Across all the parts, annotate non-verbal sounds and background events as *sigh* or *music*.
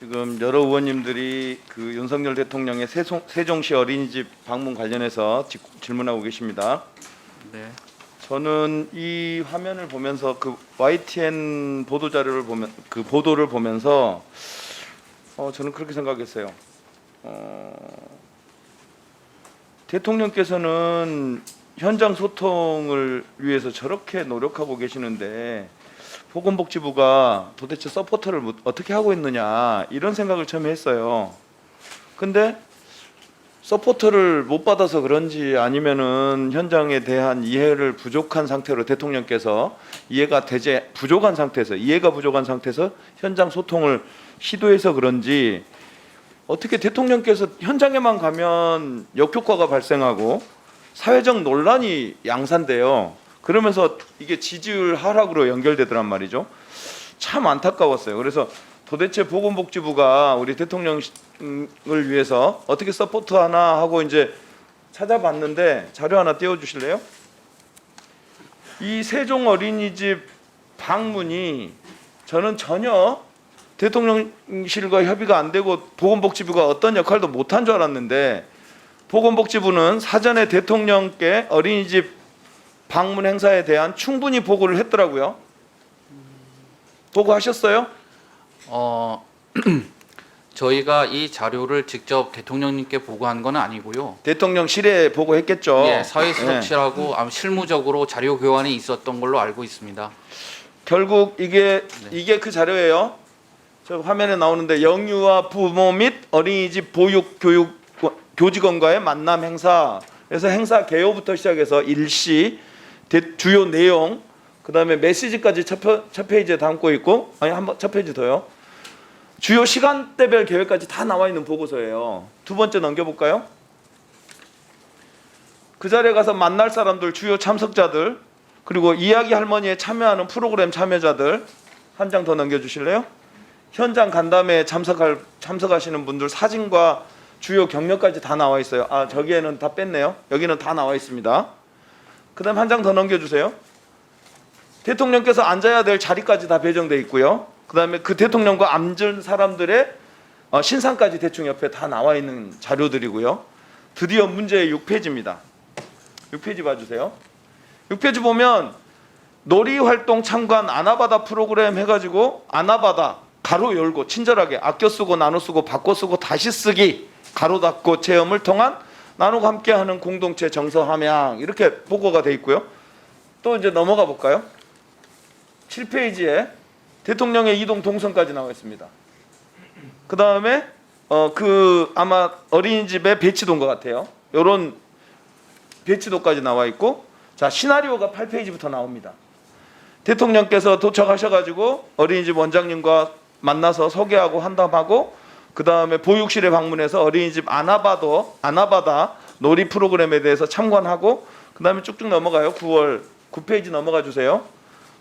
지금 여러 의원님들이 그 윤석열 대통령의 세송, 세종시 어린이집 방문 관련해서 지- 질문하고 계십니다. 네. 저는 이 화면을 보면서 그 YTN 보도 자료를 보면 그 보도를 보면서 어 저는 그렇게 생각했어요. 어 대통령께서는 현장 소통을 위해서 저렇게 노력하고 계시는데 보건복지부가 도대체 서포터를 못- 어떻게 하고 있느냐 이런 생각을 처음에 했어요. 근데 서포터를 못 받아서 그런지 아니면은 현장에 대한 이해를 부족한 상태로 대통령께서 이해가 되지 부족한 상태에서 이해가 부족한 상태에서 현장 소통을 시도해서 그런지 어떻게 대통령께서 현장에만 가면 역효과가 발생하고 사회적 논란이 양산돼요. 그러면서 이게 지지율 하락으로 연결되더란 말이죠. 참 안타까웠어요. 그래서 도대체 보건복지부가 우리 대통령을 위해서 어떻게 서포트 하나 하고 이제 찾아봤는데 자료 하나 띄워 주실래요? 이 세종 어린이집 방문이 저는 전혀 대통령실과 협의가 안 되고 보건복지부가 어떤 역할도 못한 줄 알았는데 보건복지부는 사전에 대통령께 어린이집 방문 행사에 대한 충분히 보고를 했더라고요. 보고하셨어요? 어 *clears throat* 저희가 이 자료를 직접 대통령님께 보고한 건 아니고요. 대통령실에 보고했겠죠. 예, 네. 사회수석실하고 아마 실무적으로 자료 교환이 있었던 걸로 알고 있습니다. 결국 이게 네. 이게 그 자료예요. 저 화면에 나오는데 영유아 부모 및 어린이집 보육 교육 교직원과의 만남 행사. 그래서 행사 개요부터 시작해서 일시 대- 주요 내용 그 다음에 메시지까지 첫, 페이지에 담고 있고 아니 한 번 첫 페이지 더요. 주요 시간대별 계획까지 다 나와 있는 보고서예요. 두 번째 넘겨볼까요? 그 자리에 가서 만날 사람들 주요 참석자들 그리고 이야기 할머니에 참여하는 프로그램 참여자들 한 장 더 넘겨주실래요? 현장 간담회에 참석할 참석하시는 분들 사진과 주요 경력까지 다 나와 있어요. 아 저기에는 다 뺐네요. 여기는 다 나와 있습니다. 그 다음 한 장 더 넘겨주세요. 대통령께서 앉아야 될 자리까지 다 배정돼 있고요. 그 다음에 그 대통령과 앉은 사람들의 어, 신상까지 대충 옆에 다 나와 있는 자료들이고요. 드디어 문제 6페이지입니다. 6페이지 봐주세요. 6페이지 보면 놀이 활동 참관 아나바다 프로그램 해가지고 아나바다 가로 열고 친절하게 아껴 쓰고 나눠 쓰고 바꿔 쓰고 다시 쓰기 가로 닫고 체험을 통한 나누고 함께하는 공동체 정서 함양 이렇게 보고가 돼 있고요. 또 이제 넘어가 볼까요? 7페이지에 대통령의 이동 동선까지 나와 있습니다. 그 다음에 어 그 아마 어린이집에 배치도인 것 같아요. 요런 배치도까지 나와 있고 자 시나리오가 8페이지부터 나옵니다. 대통령께서 도착하셔가지고 어린이집 원장님과 만나서 소개하고 한담하고 그 다음에 보육실에 방문해서 어린이집 아나바도 아나바다 놀이 프로그램에 대해서 참관하고 그 다음에 쭉쭉 넘어가요. 9월 9페이지 넘어가 주세요.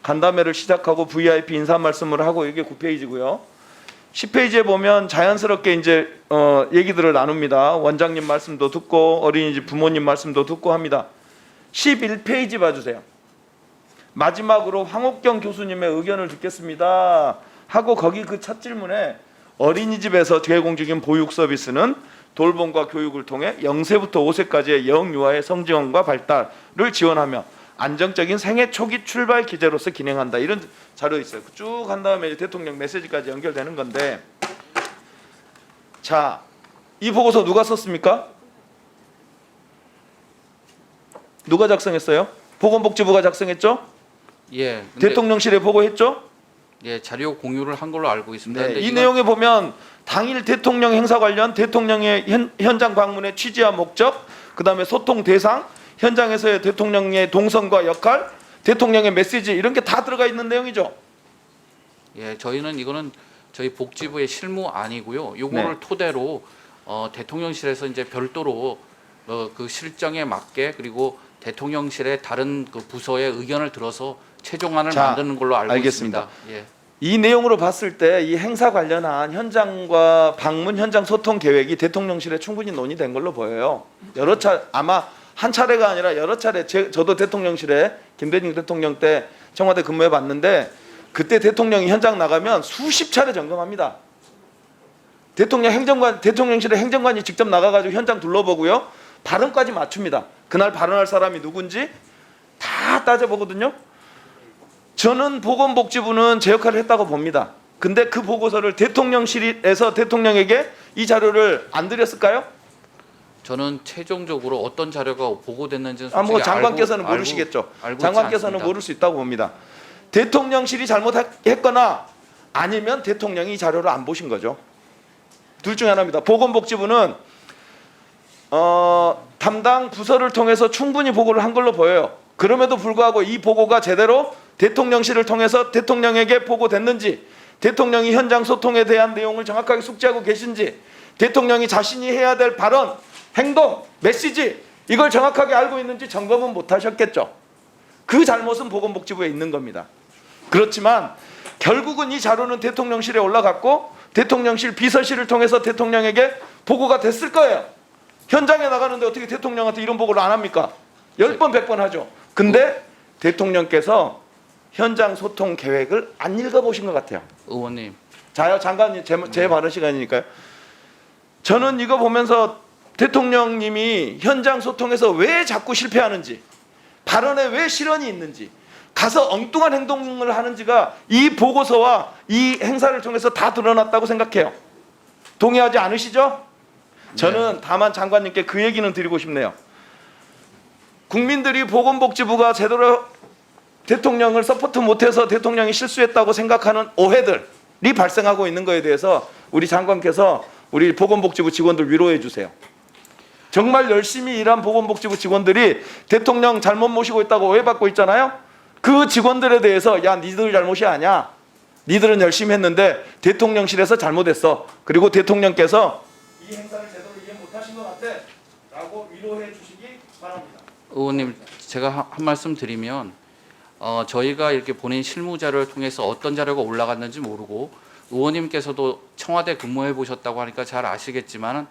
간담회를 시작하고 VIP 인사 말씀을 하고 이게 9페이지고요. 10페이지에 보면 자연스럽게 이제 어, 얘기들을 나눕니다. 원장님 말씀도 듣고 어린이집 부모님 말씀도 듣고 합니다. 11페이지 봐주세요. 마지막으로 황옥경 교수님의 의견을 듣겠습니다. 하고 거기 그 첫 질문에 어린이집에서 제공 중인 보육 서비스는 돌봄과 교육을 통해 0세부터 5세까지의 영유아의 성지원과 발달을 지원하며 안정적인 생애 초기 출발 기제로서 기능한다. 이런 자료 있어요. 쭉 한 다음에 대통령 메시지까지 연결되는 건데 자, 이 보고서 누가 썼습니까? 누가 작성했어요? 보건복지부가 작성했죠? 예. 대통령실에 보고했죠? 예, 자료 공유를 한 걸로 알고 있습니다. 네, 근데 이 이건- 내용에 보면 당일 대통령 행사 관련 대통령의 현, 현장 방문의 취지와 목적, 그다음에 소통 대상, 현장에서의 대통령의 동선과 역할, 대통령의 메시지 이런 게 다 들어가 있는 내용이죠. 예, 저희는 이거는 저희 복지부의 실무 아니고요. 요거를 네. 토대로 어, 대통령실에서 이제 별도로 어, 그 실정에 맞게 그리고 대통령실의 다른 그 부서의 의견을 들어서 최종안을 자, 만드는 걸로 알고 알겠습니다. 있습니다. 예. 이 내용으로 봤을 때 이 행사 관련한 현장과 방문 현장 소통 계획이 대통령실에 충분히 논의된 걸로 보여요. 여러 차 아마 한 차례가 아니라 여러 차례 제, 저도 대통령실에 김대중 대통령 때 청와대 근무해 봤는데 그때 대통령이 현장 나가면 수십 차례 점검합니다. 대통령 행정관 대통령실에 행정관이 직접 나가가지고 현장 둘러보고요. 발언까지 맞춥니다. 그날 발언할 사람이 누군지 다 따져보거든요. 저는 보건복지부는 제 역할을 했다고 봅니다. 근데 그 보고서를 대통령실에서 대통령에게 이 자료를 안 드렸을까요? 저는 최종적으로 어떤 자료가 보고됐는지는 아, 뭐 솔직히 장관께서는 알고- 모르시겠죠. 알고, 알고 있지 장관께서는 않습니다. 모를 수 있다고 봅니다. 대통령실이 잘못했거나 아니면 대통령이 이 자료를 안 보신 거죠. 둘 중에 하나입니다. 보건복지부는 어, 담당 부서를 통해서 충분히 보고를 한 걸로 보여요. 그럼에도 불구하고 이 보고가 제대로 대통령실을 통해서 대통령에게 보고됐는지, 대통령이 현장 소통에 대한 내용을 정확하게 숙지하고 계신지, 대통령이 자신이 해야 될 발언, 행동, 메시지 이걸 정확하게 알고 있는지 점검은 못 하셨겠죠. 그 잘못은 보건복지부에 있는 겁니다. 그렇지만 결국은 이 자료는 대통령실에 올라갔고 대통령실 비서실을 통해서 대통령에게 보고가 됐을 거예요. 현장에 나가는데 어떻게 대통령한테 이런 보고를 안 합니까? 열 번, 백번 하죠. 근데 대통령께서 현장 소통 계획을 안 읽어보신 것 같아요. 의원님 자요 장관님 제, 제 발언 시간이니까요. 저는 이거 보면서 대통령님이 현장 소통에서 왜 자꾸 실패하는지 발언에 왜 실언이 있는지 가서 엉뚱한 행동을 하는지가 이 보고서와 이 행사를 통해서 다 드러났다고 생각해요. 동의하지 않으시죠? 저는 다만 장관님께 그 얘기는 드리고 싶네요. 국민들이 보건복지부가 제대로 대통령을 서포트 못해서 대통령이 실수했다고 생각하는 오해들이 발생하고 있는 거에 대해서 우리 장관께서 우리 보건복지부 직원들 위로해 주세요. 정말 열심히 일한 보건복지부 직원들이 대통령 잘못 모시고 있다고 오해받고 있잖아요. 그 직원들에 대해서 야 니들 잘못이 아니야. 니들은 열심히 했는데 대통령실에서 잘못했어. 그리고 대통령께서 이 행사를 제대로 이해 못하신 것 같아.라고 위로해 주시기 바랍니다. 의원님 제가 하- 한 말씀 드리면 어, 저희가 이렇게 본인 실무 자료를 통해서 어떤 자료가 올라갔는지 모르고 의원님께서도 청와대 근무해 보셨다고 하니까 잘 아시겠지만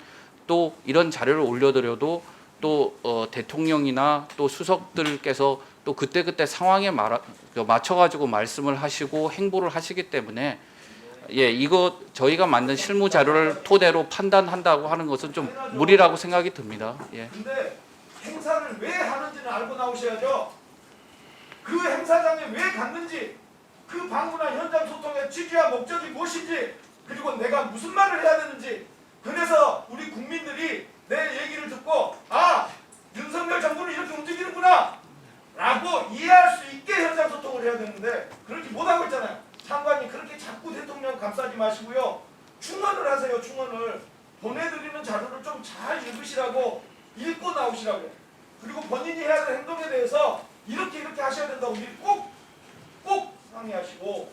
또 이런 자료를 올려드려도 또 어, 대통령이나 또 수석들께서 또 그때 그때 상황에 그 맞춰가지고 말씀을 하시고 행보를 하시기 때문에 예 이거 저희가 만든 실무 자료를 토대로 판단한다고 하는 것은 좀 무리라고 생각이 듭니다. 예. 근데 행사를 왜 하는지는 알고 나오셔야죠. 그 행사장에 왜 갔는지, 그 방문한 현장 소통의 취지와 목적이 무엇인지, 그리고 내가 무슨 말을 해야 되는지. 그래서 우리 국민들이 내 얘기를 듣고 아 윤석열 정부는 이렇게 움직이는구나. 라고 이해할 수 있게 현장 소통을 해야 되는데 그렇게 못하고 있잖아요. 장관님 그렇게 자꾸 대통령 감싸지 마시고요. 충원을 하세요. 충원을. 보내드리는 자료를 좀 잘 읽으시라고 읽고 나오시라고. 그리고 본인이 해야 될 행동에 대해서 이렇게 이렇게 하셔야 된다고 미리 꼭, 꼭 상의하시고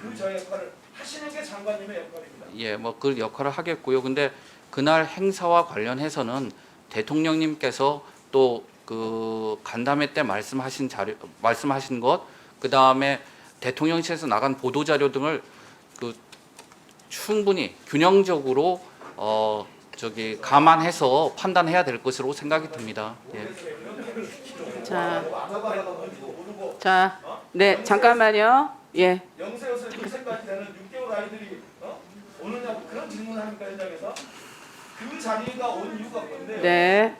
그저 역할을 하시는 게 장관님의 역할입니다. 예, 뭐 그 역할을 하겠고요. 근데 그날 행사와 관련해서는 대통령님께서 또 그 간담회 때 말씀하신 자료 말씀하신 것, 그 다음에 대통령실에서 나간 보도 자료 등을 그 충분히 균형적으로 어 저기 감안해서 판단해야 될 것으로 생각이 듭니다. 예. 자, 자, 네, 잠깐만요. 예, 영세여서 1세까지 되는 6개월 아이들이 어? 오느냐고 그런 질문을 합니까 현장에서? 그 자리가 온 이유가 뭔데요? 네.